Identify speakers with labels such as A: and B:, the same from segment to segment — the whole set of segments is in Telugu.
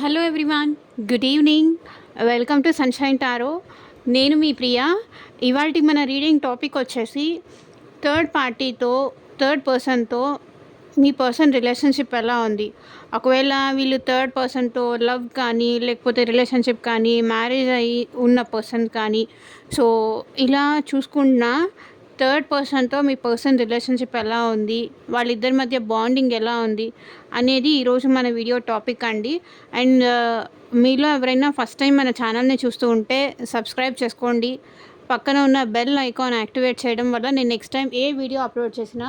A: Hello everyone good evening welcome to sunshine tarot నేను మీ ప్రియా. ఇవాళ మన రీడింగ్ టాపిక్ వచ్చేసి థర్డ్ పార్టీతో థర్డ్ పర్సన్తో మీ పర్సన్ రిలేషన్షిప్ ఎలా ఉంది? ఒకవేళ వీళ్ళు థర్డ్ పర్సన్తో లవ్ కానీ లేకపోతే రిలేషన్షిప్ కానీ మ్యారేజ్ అయ్యి ఉన్న పర్సన్ కానీ సో ఇలా చూసుకున్నా థర్డ్ పర్సన్తో మీ పర్సన్ రిలేషన్షిప్ ఎలా ఉంది వాళ్ళిద్దరి మధ్య బాండింగ్ ఎలా ఉంది అనేది ఈరోజు మన వీడియో టాపిక్ అండి. అండ్ మీలో ఎవరైనా ఫస్ట్ టైం మన ఛానల్ని చూస్తూ ఉంటే సబ్స్క్రైబ్ చేసుకోండి. పక్కన ఉన్న బెల్ ఐకాన్ యాక్టివేట్ చేయడం వల్ల నేను నెక్స్ట్ టైం ఏ వీడియో అప్లోడ్ చేసినా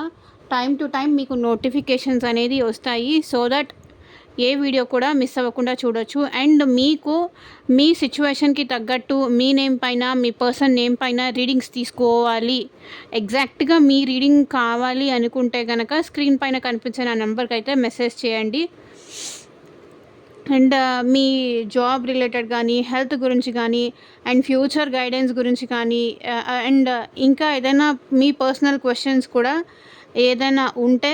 A: టైం టు టైం మీకు నోటిఫికేషన్స్ అనేది వస్తాయి. సో దట్ ఏ వీడియో కూడా మిస్ అవ్వకుండా చూడొచ్చు. అండ్ మీకు మీ సిచ్యువేషన్కి తగ్గట్టు మీ నేమ్ పైన మీ పర్సన్ నేమ్ పైన రీడింగ్స్ తీసుకోవాలి. ఎగ్జాక్ట్గా మీ రీడింగ్ కావాలి అనుకుంటే కనుక స్క్రీన్ పైన కనిపించే నా నెంబర్కి అయితే మెసేజ్ చేయండి. అండ్ మీ జాబ్ రిలేటెడ్ కానీ హెల్త్ గురించి కానీ అండ్ ఫ్యూచర్ గైడెన్స్ గురించి కానీ అండ్ ఇంకా ఏదైనా మీ పర్సనల్ క్వశ్చన్స్ కూడా ఏదైనా ఉంటే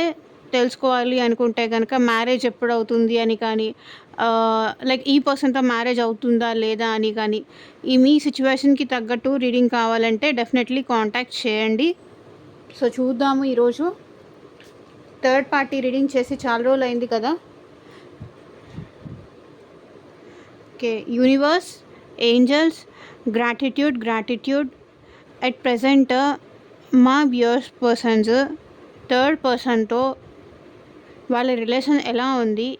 A: తెలుసుకోవాలి అనుకుంటే కనుక మ్యారేజ్ ఎప్పుడు అవుతుంది అని కానీ లైక్ ఈ పర్సన్తో మ్యారేజ్ అవుతుందా లేదా అని కానీ ఈ మీ సిచ్యువేషన్కి తగ్గట్టు రీడింగ్ కావాలంటే డెఫినెట్లీ కాంటాక్ట్ చేయండి. సో చూద్దాము ఈరోజు. థర్డ్ పార్టీ రీడింగ్ చేసి చాలా రోజులు అయింది కదా. Okay universe angels gratitude gratitude at present మా వ్యూయర్స్ పర్సన్స్ థర్డ్ పర్సన్తో వాళ్ళ రిలేషన్ ఎలా ఉంది?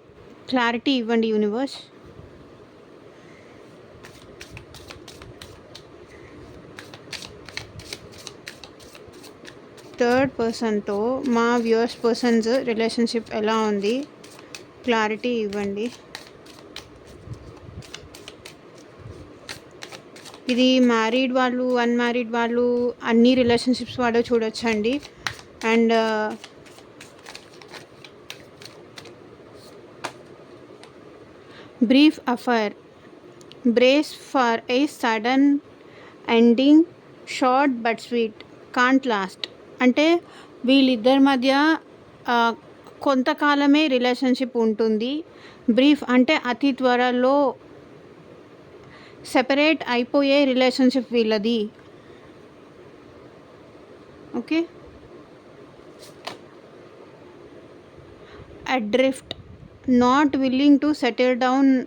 A: క్లారిటీ ఇవ్వండి యూనివర్స్. థర్డ్ పర్సన్తో మా వ్యూయర్స్ పర్సన్స్ రిలేషన్షిప్ ఎలా ఉంది? క్లారిటీ ఇవ్వండి. ఇది మ్యారీడ్ వాళ్ళు అన్మ్యారీడ్ వాళ్ళు అన్ని రిలేషన్షిప్స్ వాళ్ళు చూడొచ్చండి. And brief affair brace for a sudden ending short but sweet can't last అంటే వీళ్ళిద్దరి మధ్య కొంతకాలమే రిలేషన్షిప్ ఉంటుంది. బ్రీఫ్ అంటే అతి త్వరలో సెపరేట్ అయిపోయే రిలేషన్షిప్ వీళ్ళది. Okay adrift not willing to settle down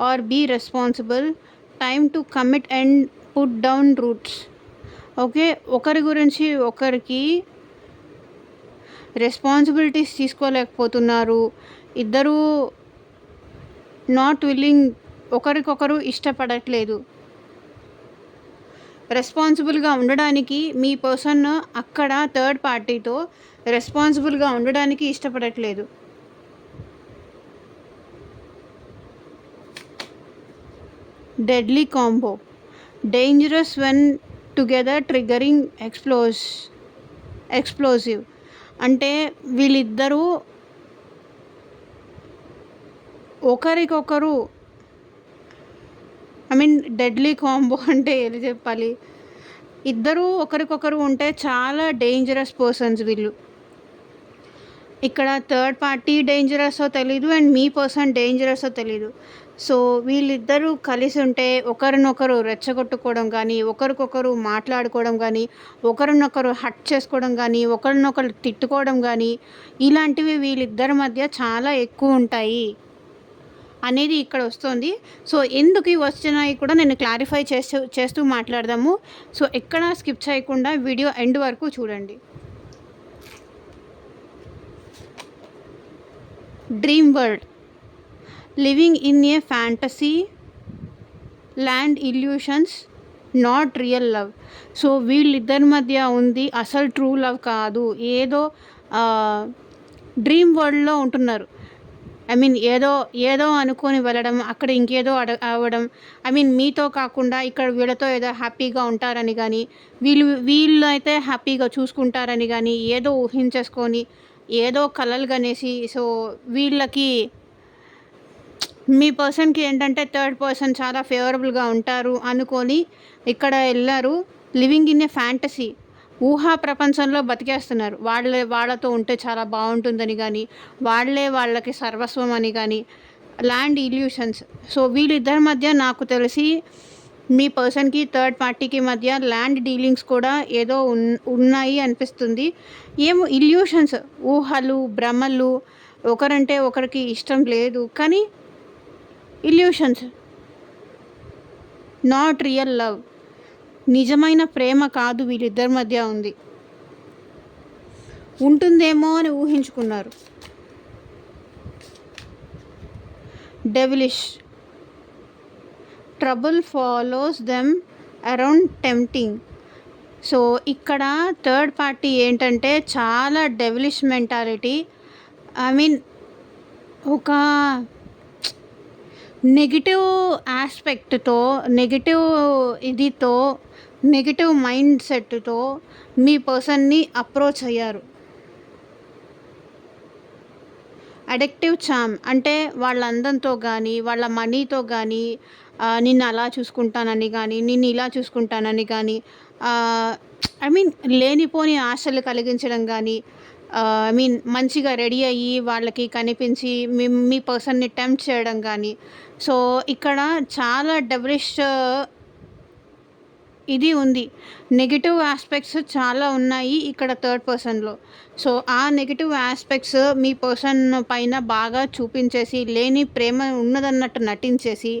A: or be responsible time to commit and put down roots okay ఒకరి గురించి ఒకరికి రెస్పాన్సిబిలిటీస్ తీసుకోలేకపోతున్నారు. ఇద్దరూ నాట్ విల్లింగ్ ఒకరికొకరు ఇష్టపడట్లేదు. రెస్పాన్సిబుల్గా ఉండడానికి మీ పర్సన్ అక్కడ థర్డ్ పార్టీతో రెస్పాన్సిబుల్గా ఉండడానికి ఇష్టపడట్లేదు. Deadly combo dangerous when together triggering explodes explosive అంటే వీళ్ళిద్దరూ ఒకరికొకరు ఐ మీన్ డెడ్లీ కాంబో అంటే ఏది చెప్పాలి? ఇద్దరు ఒకరికొకరు ఉంటే చాలా డేంజరస్ పర్సన్స్ వీళ్ళు. ఇక్కడ థర్డ్ పార్టీ డేంజరస్సో తెలీదు అండ్ మీ పర్సన్ డేంజరస్సో తెలీదు. సో వీళ్ళిద్దరూ కలిసి ఉంటే ఒకరినొకరు రెచ్చగొట్టుకోవడం కానీ ఒకరికొకరు మాట్లాడుకోవడం కానీ ఒకరినొకరు హట్ చేసుకోవడం కానీ ఒకరినొకరు తిట్టుకోవడం కానీ ఇలాంటివి వీళ్ళిద్దరి మధ్య చాలా ఎక్కువ ఉంటాయి అనేది ఇక్కడ వస్తుంది. సో ఎందుకు ఇవి వచ్చినాయి కూడా నేను క్లారిఫై చేస్తూ చేస్తూ మాట్లాడదాము. సో ఎక్కడ స్కిప్ చేయకుండా వీడియో ఎండ్ వరకు చూడండి. Dream world. Living in a fantasy land illusions not real love so వీళ్ళిద్దరి మధ్య ఉంది అసలు ట్రూ లవ్ కాదు. ఏదో డ్రీమ్ వరల్డ్లో ఉంటున్నారు. ఐ మీన్ ఏదో ఏదో అనుకొని వెళ్ళడం అక్కడ ఇంకేదో అడ అవ్వడం ఐ మీన్ మీతో కాకుండా ఇక్కడ వీళ్ళతో ఏదో హ్యాపీగా ఉంటారని కానీ వీళ్ళు వీళ్ళు అయితే హ్యాపీగా చూసుకుంటారని కానీ ఏదో ఊహించేసుకొని ఏదో కలలు కనేసి సో వీళ్ళకి మీ పర్సన్కి ఏంటంటే థర్డ్ పర్సన్ చాలా ఫేవరబుల్గా ఉంటారు అనుకొని ఇక్కడ వెళ్ళారు లివింగ్ ఇన్ ఏ ఫ్యాంటసీ. ఊహా ప్రపంచంలో బతికేస్తున్నారు. వాళ్ళే వాళ్ళతో ఉంటే చాలా బాగుంటుందని కానీ వాళ్ళే వాళ్ళకి సర్వస్వం అని కానీ ల్యాండ్ ఇల్యూషన్స్. సో వీళ్ళిద్దరి మధ్య నాకు తెలిసి మీ పర్సన్కి థర్డ్ పార్టీకి మధ్య ల్యాండ్ డీలింగ్స్ కూడా ఏదో ఉన్ ఉన్నాయి అనిపిస్తుంది. ఏమో ఇల్యూషన్స్. ఊహలు భ్రమలు ఒకరంటే ఒకరికి ఇష్టం లేదు. కానీ ఇల్యూషన్స్ నాట్ రియల్ లవ్ నిజమైన ప్రేమ కాదు వీళ్ళిద్దరి మధ్య ఉంది. ఉంటుందేమో అని ఊహించుకున్నారు. Devilish trouble follows them around tempting so ఇక్కడ థర్డ్ పార్టీ ఏంటంటే చాలా డెవిలిష్ మెంటాలిటీ ఐ మీన్ ఒక నెగిటివ్ ఆస్పెక్ట్తో నెగిటివ్ ఇదితో నెగిటివ్ మైండ్ సెట్తో మీ పర్సన్ని అప్రోచ్ అయ్యారు. అడిక్టివ్ చామ్ అంటే వాళ్ళ అందంతో కానీ వాళ్ళ మనీతో కానీ నిన్ను అలా చూసుకుంటానని కానీ నిన్ను ఇలా చూసుకుంటానని కానీ ఐ మీన్ లేనిపోని ఆశలు కలిగించడం కానీ ఐ మీన్ మంచిగా రెడీ అయ్యి వాళ్ళకి కనిపించి మీ మీ పర్సన్ని టెంప్ట్ చేయడం కానీ. సో ఇక్కడ చాలా డెవరిష్ ఇది ఉంది. నెగిటివ్ ఆస్పెక్ట్స్ చాలా ఉన్నాయి ఇక్కడ థర్డ్ పర్సన్లో. సో ఆ నెగిటివ్ ఆస్పెక్ట్స్ మీ పర్సన్ పైన బాగా చూపించేసి లేని ప్రేమ ఉన్నదన్నట్టు నటించేసి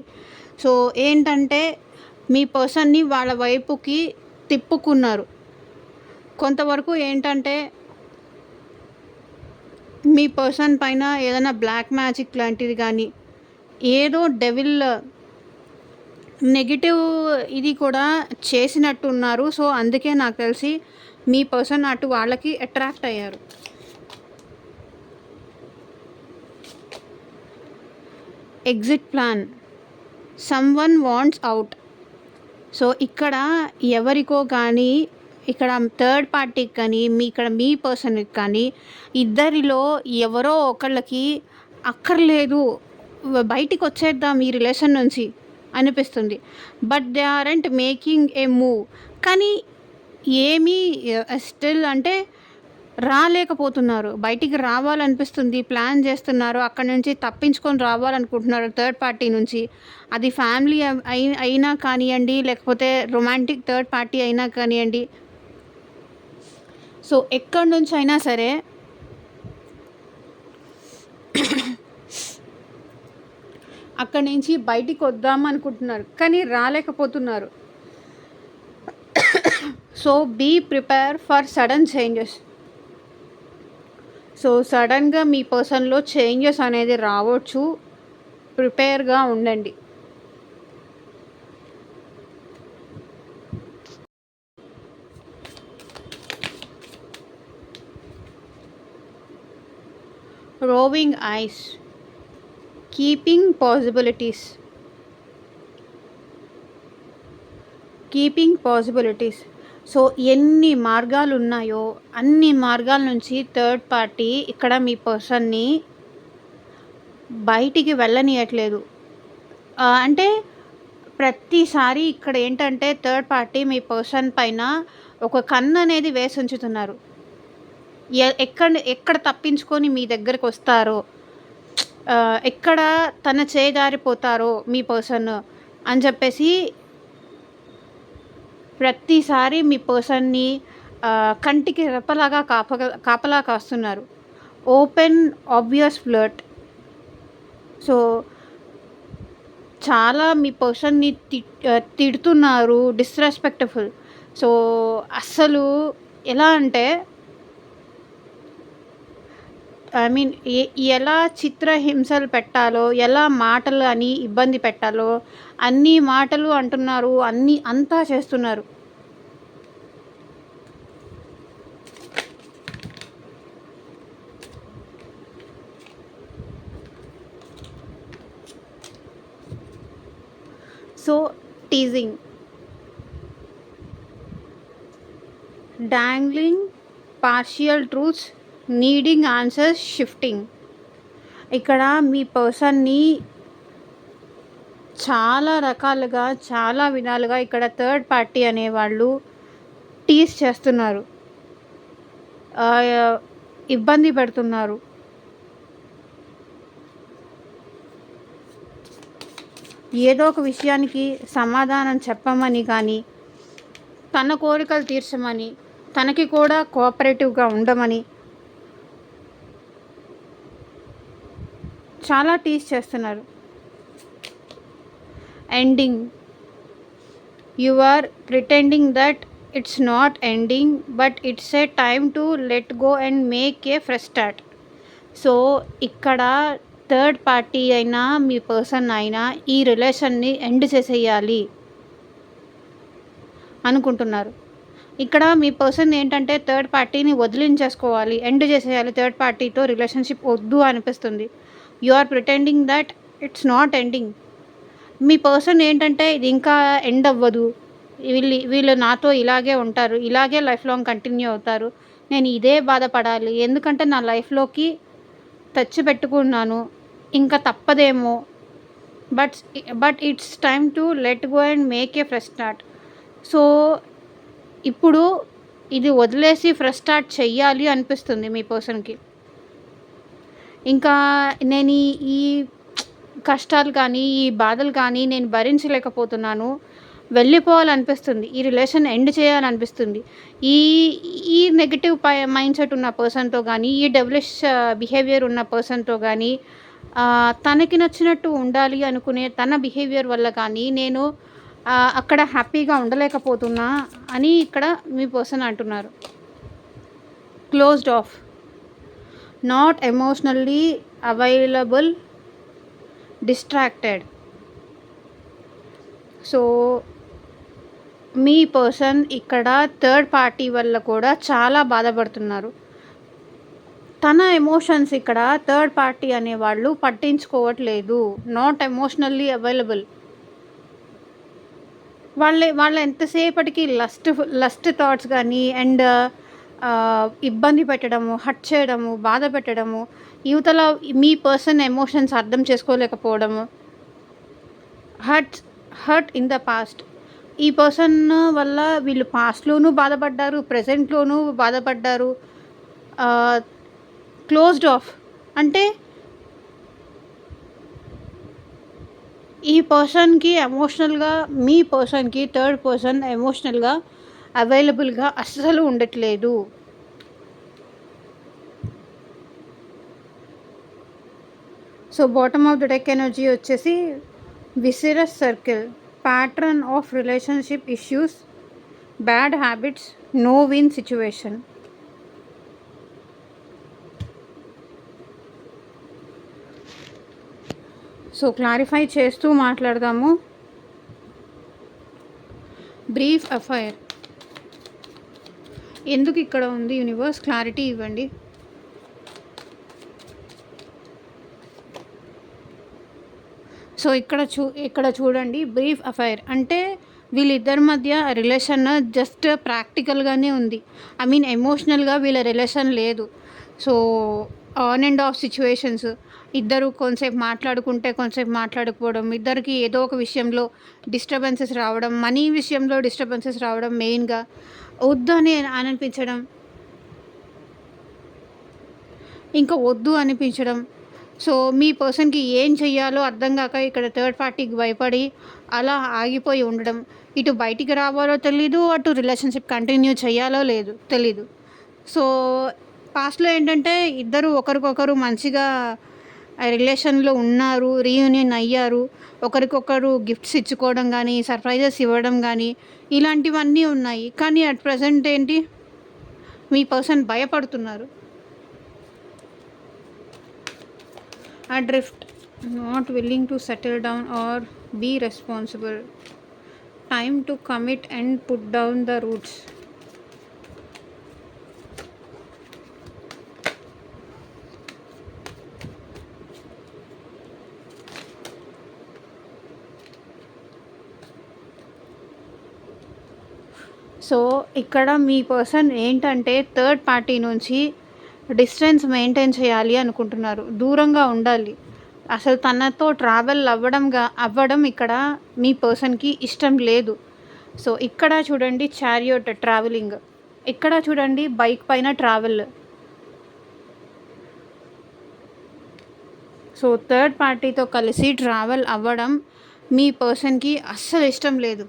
A: సో ఏంటంటే మీ పర్సన్ని వాళ్ళ వైపుకి తిప్పుకున్నారు. కొంతవరకు ఏంటంటే మీ పర్సన్ పైన ఏదైనా బ్లాక్ మ్యాజిక్ లాంటిది కానీ ఏదో డెవిల్ నెగిటివ్ ఇది కూడా చేసినట్టు ఉన్నారు సో అందుకే నాకు తెలిసి మీ పర్సన్ అటు వాళ్ళకి అట్రాక్ట్ అయ్యారు. Exit plan. Someone wants out. So ఇక్కడ ఎవరికో కానీ ఇక్కడ థర్డ్ పార్టీకి కానీ మీ ఇక్కడ మీ పర్సన్కి కానీ ఇద్దరిలో ఎవరో ఒకళ్ళకి అక్కర్లేదు. బయటికి వచ్చేద్దాం ఈ రిలేషన్ నుంచి అనిపిస్తుంది. But they aren't making a move కానీ ఏమీ uh, స్టిల్ అంటే రాలేకపోతున్నారు. బయటికి రావాలనిపిస్తుంది. ప్లాన్ చేస్తున్నారు. అక్కడ నుంచి తప్పించుకొని రావాలనుకుంటున్నారు థర్డ్ పార్టీ నుంచి. అది ఫ్యామిలీ అయినా కానివ్వండి లేకపోతే రొమాంటిక్ థర్డ్ పార్టీ అయినా కానివ్వండి సో ఎక్కడి నుంచి అయినా సరే అక్కడి నుంచి బయటికి వద్దాం అనుకుంటున్నారు కానీ రాలేకపోతున్నారు. So be prepare for sudden changes. So సడన్గా మీ పర్సన్లో చేంజెస్ అనేది రావచ్చు. ప్రిపేర్గా ఉండండి. Roving eyes keeping possibilities keeping possibilities so ఎన్ని మార్గాలు ఉన్నాయో అన్ని మార్గాల నుంచి థర్డ్ పార్టీ ఇక్కడ మీ పర్సన్ని బయటికి వెళ్ళనియట్లేదు. అంటే ప్రతిసారి ఇక్కడ ఏంటంటే థర్డ్ పార్టీ మీ పర్సన్ పైన ఒక కన్ను అనేది వేసి ఉంచుతున్నారు ఎక్కడ ఎక్కడ తప్పించుకొని మీ దగ్గరకు వస్తారో ఎక్కడ తన చేదారిపోతారో మీ పర్సన్ అని చెప్పేసి ప్రతిసారి మీ పర్సన్ని కంటికి రెప్పలాగా కాప కాపలా కాస్తున్నారు. Open obvious flirt. సో చాలా మీ పర్సన్ని తిడుతున్నారు డిస్రెస్పెక్టఫుల్. సో అస్సలు ఎలా అంటే ఐ మీన్ ఎలా చిత్రహింసలు పెట్టాలో ఎలా మాటలు అని ఇబ్బంది పెట్టాలో అన్ని మాటలు అంటున్నారు అన్నీ అంతా చేస్తున్నారు. So teasing dangling partial truths needing answers shifting ఇక్కడ మీ పర్సన్ని చాలా రకాలుగా చాలా విధాలుగా ఇక్కడ థర్డ్ పార్టీ అనేవాళ్ళు టీస్ చేస్తున్నారు. ఇబ్బంది పెడుతున్నారు. ఏదో ఒక విషయానికి సమాధానం చెప్పమని కానీ తన కోరికలు తీర్చమని తనకి కూడా కోఆపరేటివ్గా ఉండమని చాలా టీస్ చేస్తున్నారు. Ending you are pretending that it's not ending but it's a time to let go and make a fresh start so ఇక్కడ థర్డ్ పార్టీ అయినా మీ పర్సన్ అయినా ఈ రిలేషన్ని ఎండ్ చేసేయాలి అనుకుంటున్నారు. ఇక్కడ మీ పర్సన్ ఏంటంటే థర్డ్ పార్టీని వదిలించేసుకోవాలి ఎండ్ చేసేయాలి. థర్డ్ పార్టీతో రిలేషన్షిప్ వద్దు అనిపిస్తుంది. You are pretending that it's not ending. Me person ఏంటంటే ఇది ఇంకా ఎండ్ అవ్వదు. వీళ్ళు వీళ్ళు నాతో ఇలాగే ఉంటారు ఇలాగే లైఫ్ లాంగ్ కంటిన్యూ అవుతారు. నేను ఇదే బాధపడాలి. ఎందుకంటే నా లైఫ్లోకి తెచ్చిపెట్టుకున్నాను ఇంకా తప్పదేమో. But but it's time to let go and make a fresh start. So ఇప్పుడు ఇది వదిలేసి ఫ్రెష్ స్టార్ట్ చెయ్యాలి అనిపిస్తుంది మీ పర్సన్కి. ఇంకా నేను ఈ- ఈ కష్టాలు కానీ ఈ బాధలు కానీ నేను భరించలేకపోతున్నాను. వెళ్ళిపోవాలనిపిస్తుంది. ఈ రిలేషన్ ఎండ్ చేయాలనిపిస్తుంది. ఈ ఈ నెగిటివ్ మైండ్ సెట్ ఉన్న పర్సన్తో కానీ ఈ డెవలిష్ బిహేవియర్ ఉన్న పర్సన్తో కానీ తనకి నచ్చినట్టు ఉండాలి అనుకునే తన బిహేవియర్ వల్ల కానీ నేను అక్కడ హ్యాపీగా ఉండలేకపోతున్నా అని ఇక్కడ మీ పర్సన్ అంటున్నారు. Closed off not emotionally available distracted so me person ఇక్కడ థర్డ్ పార్టీ వల్ల కూడా చాలా బాధపడుతున్నారు. తన ఎమోషన్స్ ఇక్కడ థర్డ్ పార్టీ అనేవాళ్ళు పట్టించుకోవట్లేదు. నాట్ ఎమోషనల్లీ అవైలబుల్ వాళ్ళ వాళ్ళ ఎంతసేపటికి లస్ట్ లస్ట్ థాట్స్ కానీ అండ్ ఇబ్బంది పెట్టడము హట్ చేయడము బాధ పెట్టడము యువతల మీ పర్సన్ ఎమోషన్స్ అర్థం చేసుకోలేకపోవడము hurt hurt in the past. ఈ పర్సన్ వల్ల వీళ్ళు పాస్ట్లోనూ బాధపడ్డారు ప్రజెంట్లోనూ బాధపడ్డారు క్లోజ్డ్ ఆఫ్. అంటే ఈ పర్సన్కి ఎమోషనల్గా మీ పర్సన్కి థర్డ్ పర్సన్ ఎమోషనల్గా అవైలబుల్గా అస్సలు ఉండట్లేదు. So bottom of the deck energy వచ్చేసి విసిరస్ circle pattern of relationship issues bad habits no win situation so clarify చేస్తూ మాట్లాడదాము. బ్రీఫ్ అఫైర్ ఎందుకు ఇక్కడ ఉంది యూనివర్స్ క్లారిటీ ఇవ్వండి. సో ఇక్కడ చూ ఇక్కడ చూడండి బ్రీఫ్ అఫైర్ అంటే వీళ్ళిద్దరి మధ్య రిలేషన్ జస్ట్ ప్రాక్టికల్గానే ఉంది. ఐ మీన్ ఎమోషనల్గా వీళ్ళ రిలేషన్ లేదు. So on and off situations ఇద్దరు కొంతసేపు మాట్లాడుకుంటే కొంతసేపు మాట్లాడకపోవడం ఇద్దరికి ఏదో ఒక విషయంలో డిస్టర్బెన్సెస్ రావడం మనీ విషయంలో డిస్టర్బెన్సెస్ రావడం మెయిన్గా వద్దు అని అనిపించడం. ఇంకా వద్దు అనిపించడం. సో మీ పర్సన్కి ఏం చెయ్యాలో అర్థం కాక ఇక్కడ థర్డ్ పార్టీకి భయపడి అలా ఆగిపోయి ఉండడం. ఇటు బయటికి రావాలో తెలీదు అటు రిలేషన్షిప్ కంటిన్యూ చేయాలో లేదు తెలీదు. సో పాస్ట్లో ఏంటంటే ఇద్దరు ఒకరికొకరు మంచిగా రిలేషన్లో ఉన్నారు రీయూనియన్ అయ్యారు. ఒకరికొకరు గిఫ్ట్స్ ఇచ్చుకోవడం కానీ సర్ప్రైజెస్ ఇవ్వడం కానీ ఇలాంటివన్నీ ఉన్నాయి. కానీ అట్ ప్రజెంట్ ఏంటి? మీ పర్సన్ భయపడుతున్నారు. Adrift not willing to settle down or be responsible time to commit and put down the roots so ఇక్కడ మీ పర్సన్ ఏంటంటే థర్డ్ పార్టీ నుంచి డిస్టెన్స్ మెయింటైన్ చేయాలి అనుకుంటున్నారు. దూరంగా ఉండాలి. అసలు తనతో ట్రావెల్ అవ్వడంగా అవ్వడం ఇక్కడ మీ పర్సన్కి ఇష్టం లేదు. సో ఇక్కడ చూడండి చారియోట్ ట్రావెలింగ్. ఇక్కడ చూడండి బైక్ పైన ట్రావెల్. సో థర్డ్ పార్టీతో కలిసి ట్రావెల్ అవ్వడం మీ పర్సన్కి అస్సలు ఇష్టం లేదు.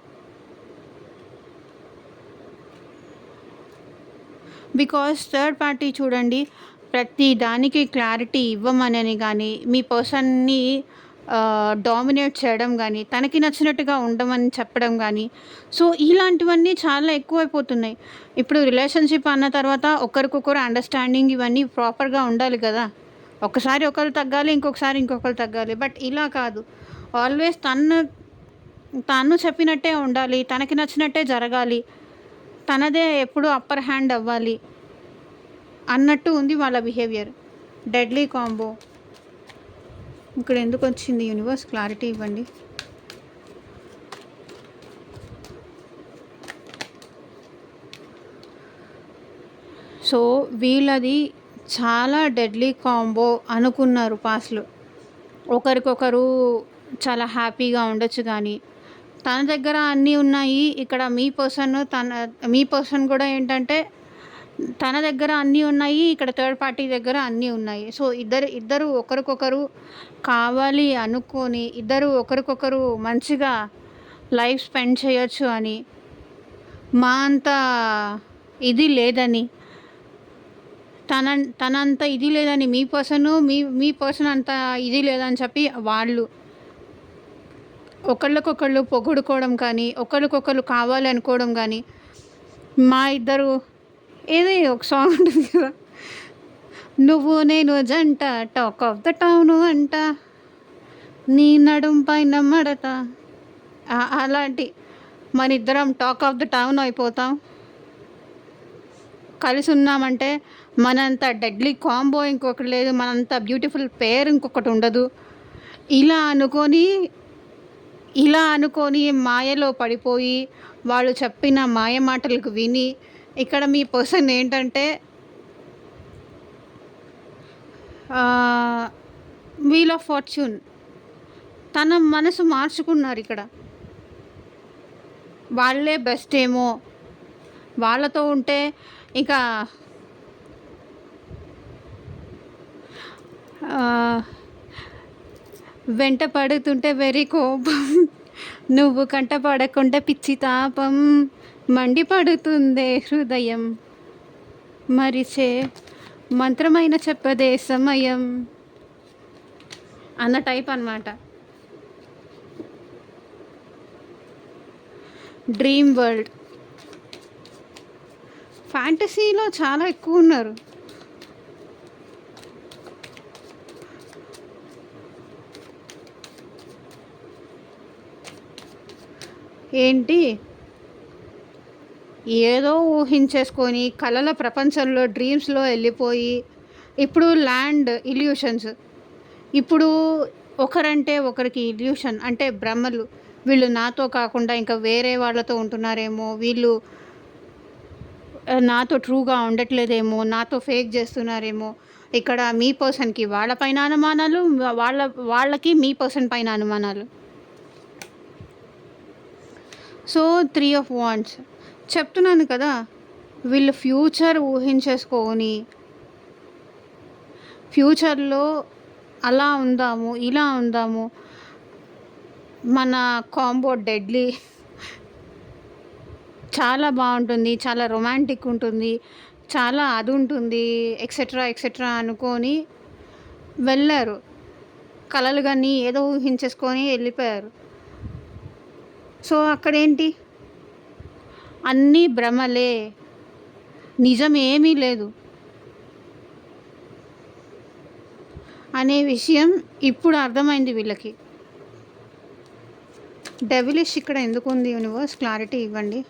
A: బికాస్ థర్డ్ పార్టీ చూడండి ప్రతి దానికి క్లారిటీ ఇవ్వమనని కానీ మీ పర్సన్ని డామినేట్ చేయడం కానీ తనకి నచ్చినట్టుగా ఉండమని చెప్పడం కానీ సో ఇలాంటివన్నీ చాలా ఎక్కువైపోతున్నాయి. ఇప్పుడు రిలేషన్షిప్ అన్న తర్వాత ఒకరికొకరు అండర్స్టాండింగ్ ఇవన్నీ ప్రాపర్గా ఉండాలి కదా. ఒకసారి ఒకరు తగ్గాలి ఇంకొకసారి ఇంకొకరు తగ్గాలి. బట్ ఇలా కాదు. ఆల్వేస్ తను తను చెప్పినట్టే ఉండాలి తనకి నచ్చినట్టే జరగాలి. తనదే ఎప్పుడు అప్పర్ హ్యాండ్ అవ్వాలి అన్నట్టు ఉంది వాళ్ళ బిహేవియర్ డెడ్లీ కాంబో ఇక్కడ ఎందుకు వచ్చింది యూనివర్స్ క్లారిటీ ఇవ్వండి. సో వీళ్ళది చాలా డెడ్లీ కాంబో అనుకున్నారు పాస్లో ఒకరికొకరు చాలా హ్యాపీగా ఉండొచ్చు కానీ తన దగ్గర అన్నీ ఉన్నాయి. ఇక్కడ మీ పర్సన్ తన మీ పర్సన్ కూడా ఏంటంటే తన దగ్గర అన్నీ ఉన్నాయి ఇక్కడ థర్డ్ పార్టీ దగ్గర అన్నీ ఉన్నాయి. సో ఇద్దరు ఇద్దరు ఒకరికొకరు కావాలి అనుకొని ఇద్దరు ఒకరికొకరు మంచిగా లైఫ్ స్పెండ్ చేయొచ్చు అని మా అంత ఇది లేదని తన తనంత ఇది లేదని మీ పర్సన్ మీ మీ పర్సన్ అంత ఇది లేదని చెప్పి వాళ్ళు ఒకళ్ళకొకళ్ళు పొగుడుకోవడం కానీ ఒకరికొకరు కావాలనుకోవడం కానీ మా ఇద్దరు ఏది ఒక సాంగ్ ఉంటుంది కదా. నువ్వు నేను జంట టాక్ ఆఫ్ ద టౌన్ అంట. నీ నడుం పైన మడత. అలాంటి మన ఇద్దరం టాక్ ఆఫ్ ద టౌన్ అయిపోతాం. కలిసి ఉన్నామంటే మనంత డెడ్లీ కాంబో ఇంకొకటి లేదు మనంత బ్యూటిఫుల్ పేర్ ఇంకొకటి ఉండదు. ఇలా అనుకొని ఇలా అనుకొని మాయలో పడిపోయి వాళ్ళు చెప్పిన మాయ మాటలకు విని ఇక్కడ మీ పర్సన్ ఏంటంటే వీల్ ఆఫ్ ఫార్చ్యూన్ తన మనసు మార్చుకున్నారు ఇక్కడ. వాళ్ళే బెస్ట్ ఏమో. వాళ్ళతో ఉంటే ఇంకా వెంట పడుతుంటే వెరీ కోపం. నువ్వు కంట పడకుండా పిచ్చి తాపం. మండి పడుతుందే హృదయం. మరిచే మంత్రమైన చెప్పదే సమయం. అన్న టైప్ అన్నమాట. డ్రీమ్ వరల్డ్ ఫ్యాంటసీలో చాలా ఎక్కువ ఉన్నారు. ఏంటి? ఏదో ఊహించేసుకొని కలల ప్రపంచంలో డ్రీమ్స్లో వెళ్ళిపోయి ఇప్పుడు ల్యాండ్ ఇల్యూషన్స్. ఇప్పుడు ఒకరంటే ఒకరికి ఇల్యూషన్ అంటే భ్రమలు. వీళ్ళు నాతో కాకుండా ఇంకా వేరే వాళ్ళతో ఉంటున్నారేమో వీళ్ళు నాతో ట్రూగా ఉండట్లేదేమో నాతో ఫేక్ చేస్తున్నారేమో. ఇక్కడ మీ పర్సన్కి వాళ్ళపైన అనుమానాలు వాళ్ళ వాళ్ళకి మీ పర్సన్ పైన అనుమానాలు. So three of wands. చెప్తున్నాను కదా వీళ్ళు ఫ్యూచర్ ఊహించేసుకొని ఫ్యూచర్లో అలా ఉందాము ఇలా ఉందాము మన కాంబో డెడ్లీ చాలా బాగుంటుంది చాలా రొమాంటిక్ ఉంటుంది చాలా అది ఉంటుంది ఎక్సెట్రా ఎక్సెట్రా అనుకొని వెళ్ళారు. కలలు కానీ ఏదో ఊహించేసుకొని వెళ్ళిపోయారు. సో అక్కడేంటి? అన్నీ భ్రమలే. నిజం ఏమీ లేదు. అనే విషయం ఇప్పుడు అర్థమైంది వీళ్ళకి. డెవిలిష్ ఇక్కడ ఎందుకు ఉంది యూనివర్స్ క్లారిటీ ఇవ్వండి.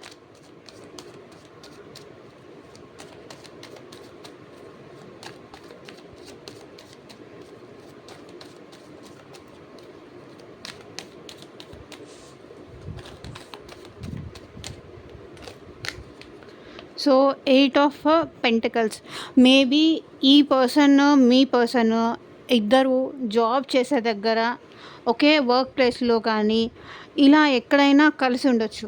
A: So eight of pentacles. Maybe ఈ పర్సన్ మీ పర్సన్ ఇద్దరు జాబ్ చేసే దగ్గర ఒకే వర్క్ ప్లేస్లో కానీ ఇలా ఎక్కడైనా కలిసి ఉండొచ్చు.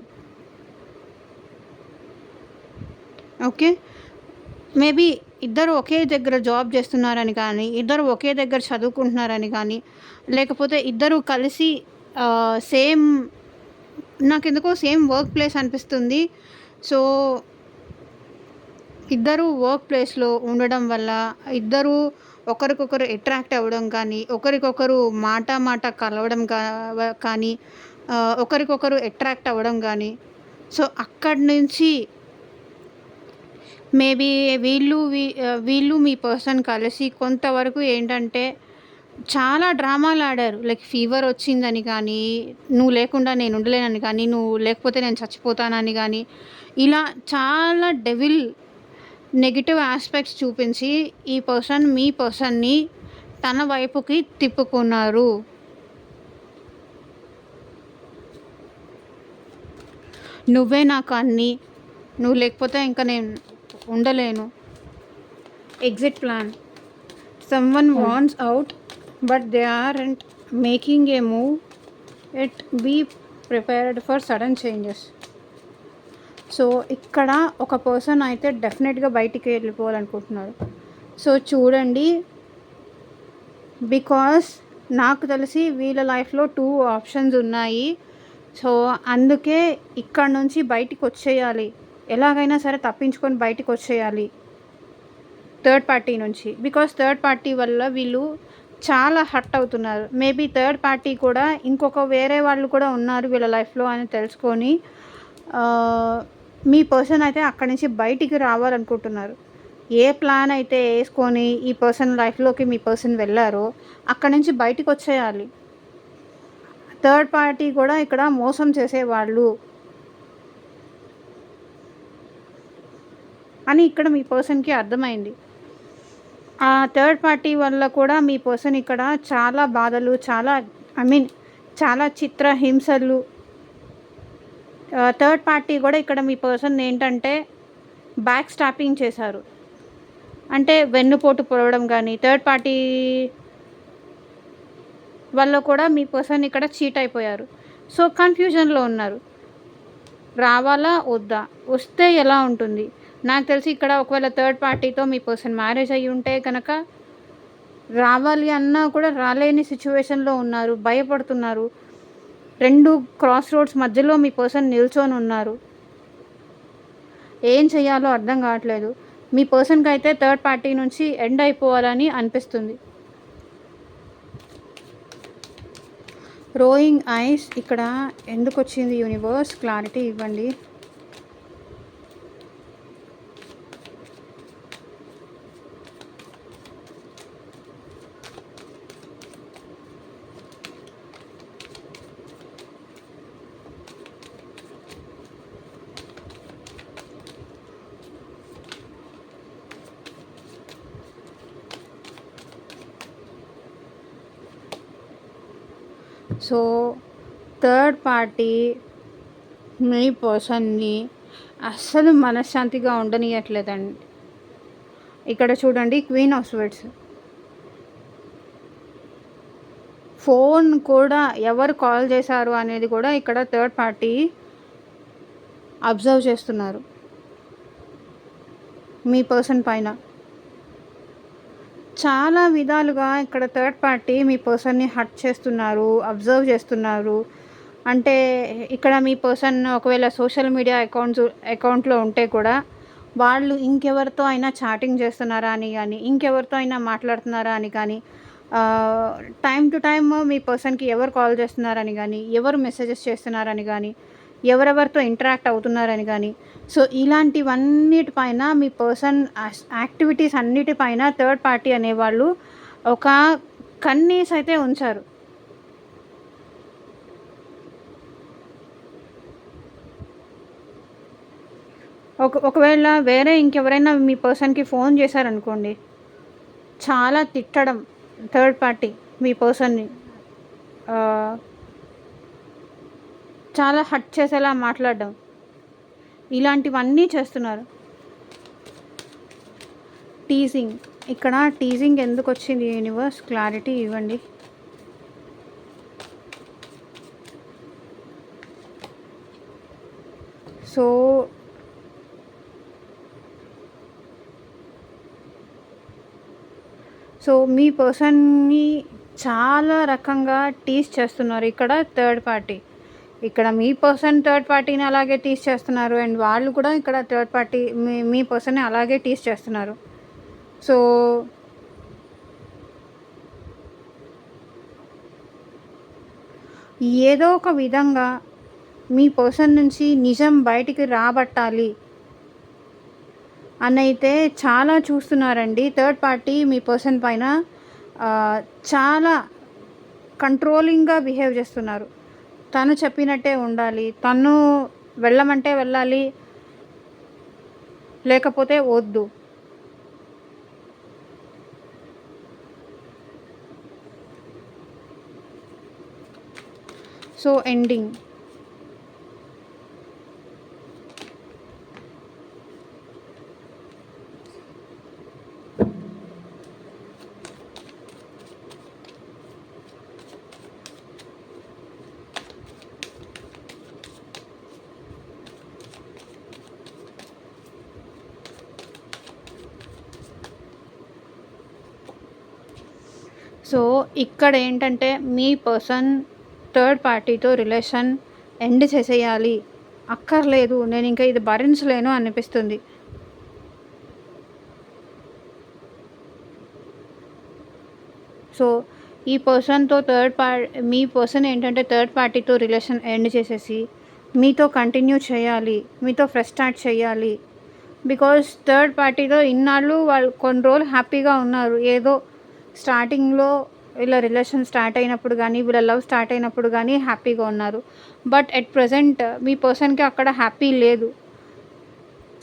A: ఓకే? మేబీ ఇద్దరు ఒకే దగ్గర జాబ్ చేస్తున్నారని కానీ ఇద్దరు ఒకే దగ్గర చదువుకుంటున్నారని కానీ లేకపోతే ఇద్దరు కలిసి సేమ్ నాకెందుకో సేమ్ వర్క్ ప్లేస్ అనిపిస్తుంది. సో ఇద్దరు వర్క్ ప్లేస్లో ఉండడం వల్ల ఇద్దరు ఒకరికొకరు అట్రాక్ట్ అవ్వడం కానీ ఒకరికొకరు మాట మాట కలవడం కా- కానీ ఒకరికొకరు అట్రాక్ట్ అవ్వడం కానీ సో అక్కడి నుంచి మేబీ వీళ్ళు వీ- వీళ్ళు మీ పర్సన్ కలిసి కొంతవరకు ఏంటంటే చాలా డ్రామాలు ఆడారు. లైక్ ఫీవర్ వచ్చిందని కానీ నువ్వు లేకుండా నేను ఉండలేనని కానీ నువ్వు లేకపోతే నేను చచ్చిపోతానని కానీ ఇలా చాలా డెవిల్ నెగిటివ్ ఆస్పెక్ట్స్ చూపించి ఈ పర్సన్ మీ పర్సన్ని తన వైపుకి తిప్పుకున్నారు. నువ్వే నాకు అన్నీ నువ్వు లేకపోతే ఇంకా నేను ఉండలేను. Exit plan. Someone wants out but they aren't making a move it be prepared for sudden changes so ఇక్కడ ఒక పర్సన్ అయితే డెఫినెట్గా బయటికి వెళ్ళిపోవాలనుకుంటున్నారు సో చూడండి బికాస్ నాకు తెలిసి వీళ్ళ లైఫ్లో టూ ఆప్షన్స్ ఉన్నాయి. సో అందుకే ఇక్కడ నుంచి బయటికి వచ్చేయాలి. ఎలాగైనా సరే తప్పించుకొని బయటికి వచ్చేయాలి. థర్డ్ పార్టీ నుంచి. బికాస్ థర్డ్ పార్టీ వల్ల వీళ్ళు చాలా హర్ట్ అవుతున్నారు. మేబీ థర్డ్ పార్టీ కూడా ఇంకొక వేరే వాళ్ళు కూడా ఉన్నారు వీళ్ళ లైఫ్లో అని తెలుసుకొని మీ పర్సన్ అయితే అక్కడి నుంచి బయటికి రావాలనుకుంటున్నారు. ఏ ప్లాన్ అయితే వేసుకొని ఈ పర్సన్ లైఫ్లోకి మీ పర్సన్ వెళ్ళారో అక్కడి నుంచి బయటికి వచ్చేయాలి. థర్డ్ పార్టీ కూడా ఇక్కడ మోసం చేసేవాళ్ళు. అని ఇక్కడ మీ పర్సన్కి అర్థమైంది. ఆ థర్డ్ పార్టీ వల్ల కూడా మీ పర్సన్ ఇక్కడ చాలా బాధలు చాలా ఐ మీన్ చాలా చిత్ర హింసలు థర్డ్ పార్టీ కూడా ఇక్కడ మీ పర్సన్ ఏంటంటే బ్యాక్ స్టాపింగ్ చేశారు. అంటే వెన్నుపోటు పొడవడం కానీ థర్డ్ పార్టీ వల్ల కూడా మీ పర్సన్ ఇక్కడ చీట్ అయిపోయారు. సో కన్ఫ్యూజన్లో ఉన్నారు. రావాలా వద్దా? వస్తే ఎలా ఉంటుంది? నాకు తెలిసి ఇక్కడ ఒకవేళ థర్డ్ పార్టీతో మీ పర్సన్ మ్యారేజ్ అయ్యి ఉంటే కనుక రావాలి అన్నా కూడా రాలేని సిచ్యువేషన్లో ఉన్నారు భయపడుతున్నారు. రెండు క్రాస్ రోడ్స్ మధ్యలో మీ పర్సన్ నిల్చొని ఉన్నారు. ఏం చేయాలో అర్థం కావట్లేదు. మీ పర్సన్కి అయితే థర్డ్ పార్టీ నుంచి ఎండ్ అయిపోవాలని అనిపిస్తుంది. రోయింగ్ ఐస్ ఇక్కడ ఎందుకు వచ్చింది యూనివర్స్ క్లారిటీ ఇవ్వండి సో దాటి పార్టీ మీ పర్సన్ని అస్సలు మనశ్శాంతిగా ఉండనియట్లేదండి. ఇక్కడ చూడండి క్వీన్ ఆఫ్ స్వీట్స్ ఫోన్ కూడా ఎవరు కాల్ చేశారు అనేది కూడా ఇక్కడ థర్డ్ పార్టీ అబ్జర్వ్ చేస్తున్నారు. మీ పర్సన్ పైన. చాలా విధాలుగా ఇక్కడ థర్డ్ పార్టీ మీ పర్సన్ని హట్ చేస్తున్నారు అబ్జర్వ్ చేస్తున్నారు. అంటే ఇక్కడ మీ పర్సన్ ఒకవేళ సోషల్ మీడియా అకౌంట్స్ అకౌంట్లో ఉంటే కూడా వాళ్ళు ఇంకెవరితో అయినా చాటింగ్ చేస్తున్నారా అని కానీ ఇంకెవరితో అయినా మాట్లాడుతున్నారా అని కానీ టైం టు టైం మీ పర్సన్కి ఎవరు కాల్ చేస్తున్నారని కానీ ఎవరు మెసేజెస్ చేస్తున్నారని కానీ ఎవరెవరితో ఇంటరాక్ట్ అవుతున్నారని కానీ సో ఇలాంటివన్నిటిపైన మీ పర్సన్ యాక్టివిటీస్ అన్నిటిపైన థర్డ్ పార్టీ అనేవాళ్ళు ఒక కన్నీస్ అయితే ఉంచారు. ఒక ఒకవేళ వేరే ఇంకెవరైనా మీ పర్సన్కి ఫోన్ చేశారనుకోండి చాలా తిట్టడం థర్డ్ పార్టీ మీ పర్సన్ని. చాలా హట్ చేసేలా మాట్లాడడం. ఇలాంటివన్నీ చేస్తున్నారు. టీజింగ్. ఇక్కడ టీజింగ్ ఎందుకు వచ్చింది యూనివర్స్? క్లారిటీ ఇవ్వండి. సో సో మీ పర్సన్ని చాలా రకంగా టీస్ చేస్తున్నారు. ఇక్కడ థర్డ్ పార్టీ. ఇక్కడ మీ పర్సన్ థర్డ్ పార్టీని అలాగే టీస్ చేస్తున్నారు అండ్ వాళ్ళు కూడా ఇక్కడ థర్డ్ పార్టీ మీ మీ పర్సన్ని అలాగే టీస్ చేస్తున్నారు. సో ఏదో ఒక విధంగా మీ పర్సన్ నుంచి నిజం బయటికి రాబట్టాలి. అని అయితే చాలా చూస్తున్నారండి. థర్డ్ పార్టీ మీ పర్సన్ పైన చాలా కంట్రోలింగ్గా బిహేవ్ చేస్తున్నారు. తను చెప్పినట్టే ఉండాలి. తను వెళ్ళమంటే వెళ్ళాలి లేకపోతే వద్దు. సో ఎండింగ్ సో ఇక్కడ ఏంటంటే మీ పర్సన్ థర్డ్ పార్టీతో రిలేషన్ ఎండ్ చేసేయాలి. అక్కర్లేదు. నేను ఇంకా ఇది భరించలేను అనిపిస్తుంది. సో ఈ పర్సన్తో థర్డ్ పార్ మీ పర్సన్ ఏంటంటే థర్డ్ పార్టీతో రిలేషన్ ఎండ్ చేసేసి మీతో కంటిన్యూ చేయాలి. మీతో ఫ్రెష్ స్టార్ట్ చేయాలి. బికాజ్ థర్డ్ పార్టీతో ఇన్నాళ్ళు వాళ్ళు కొన్ని రోజులు హ్యాపీగా ఉన్నారు. ఏదో స్టార్టింగ్లో వీళ్ళ రిలేషన్ స్టార్ట్ అయినప్పుడు కానీ వీళ్ళ లవ్ స్టార్ట్ అయినప్పుడు కానీ హ్యాపీగా ఉన్నారు. బట్ ఎట్ ప్రజెంట్ మీ పర్సన్కి అక్కడ హ్యాపీ లేదు.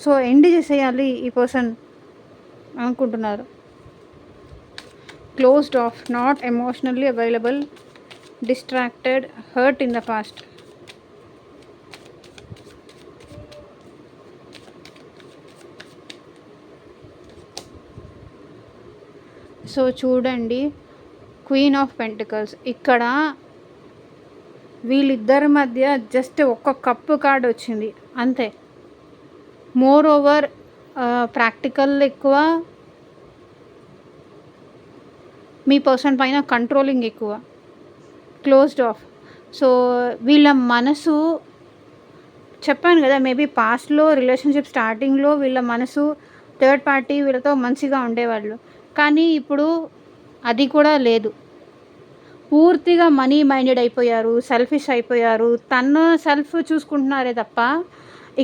A: సో ఎండ్ చేసేయాలి ఈ పర్సన్ అనుకుంటున్నారు. Closed off not emotionally available distracted hurt in the past. So చూడండి క్వీన్ ఆఫ్ పెంటికల్స్ ఇక్కడ వీళ్ళిద్దరి మధ్య జస్ట్ ఒక్క కప్పు కార్డ్ వచ్చింది. అంతే. మోర్ ఓవర్ ప్రాక్టికల్ ఎక్కువ. మీ పర్సన్ పైన కంట్రోలింగ్ ఎక్కువ. క్లోజ్డ్ ఆఫ్ సో వీళ్ళ మనసు చెప్పాను కదా మేబీ పాస్ట్లో రిలేషన్షిప్ స్టార్టింగ్లో వీళ్ళ మనసు థర్డ్ పార్టీ వీళ్ళతో మంచిగా ఉండేవాళ్ళు. కానీ ఇప్పుడు అది కూడా లేదు. పూర్తిగా మనీ మైండెడ్ అయిపోయారు సెల్ఫిష్ అయిపోయారు. తన సెల్ఫ్ చూసుకుంటున్నారే తప్ప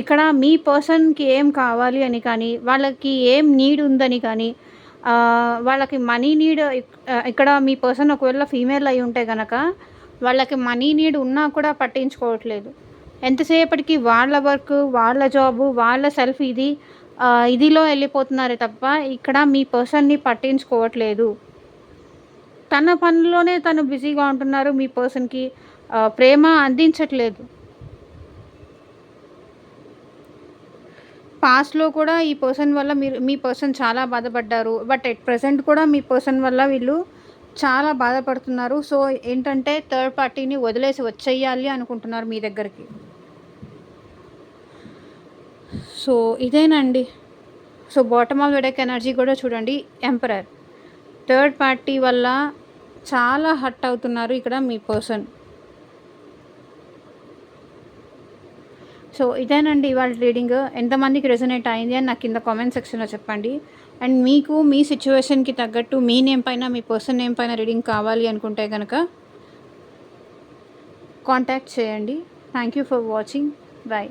A: ఇక్కడ మీ పర్సన్కి ఏం కావాలి అని కానీ వాళ్ళకి ఏం నీడ్ ఉందని కానీ వాళ్ళకి మనీ నీడ్ ఇక్కడ మీ పర్సన్ ఒకవేళ ఫీమేల్ అయి ఉంటే కనుక వాళ్ళకి మనీ నీడ్ ఉన్నా కూడా పట్టించుకోవట్లేదు. ఎంతసేపటికి వాళ్ళ వర్క్ వాళ్ళ జాబు వాళ్ళ సెల్ఫ్ ఇది ఇదిలో వెళ్ళిపోతున్నారే తప్ప ఇక్కడ మీ పర్సన్ని పట్టించుకోవట్లేదు. తన పనిలోనే తను బిజీగా ఉంటున్నారు. మీ పర్సన్కి ప్రేమ అందించట్లేదు. పాస్ట్లో కూడా ఈ పర్సన్ వల్ల మీరు మీ పర్సన్ చాలా బాధపడ్డారు. బట్ ఎట్ ప్రజెంట్ కూడా మీ పర్సన్ వల్ల వీళ్ళు చాలా బాధపడుతున్నారు. సో ఏంటంటే థర్డ్ పార్టీని వదిలేసి వచ్చేయాలి అనుకుంటున్నారు మీ దగ్గరికి. సో ఇదేనండి. So bottom of the deck energy కూడా చూడండి. ఎంపరర్ థర్డ్ పార్టీ వల్ల చాలా హర్ట్ అవుతున్నారు ఇక్కడ మీ పర్సన్. సో ఇదేనండి ఇవాళ రీడింగ్. ఎంతమందికి రెజనేట్ అయింది అని నాకు కింద కామెంట్ సెక్షన్లో చెప్పండి. అండ్ మీకు మీ సిచ్యువేషన్కి తగ్గట్టు మీ నేమ్ పైన మీ పర్సన్ నేమ్ పైన రీడింగ్ కావాలి అనుకుంటే కనుక కాంటాక్ట్ చేయండి. Thank you for watching. Bye.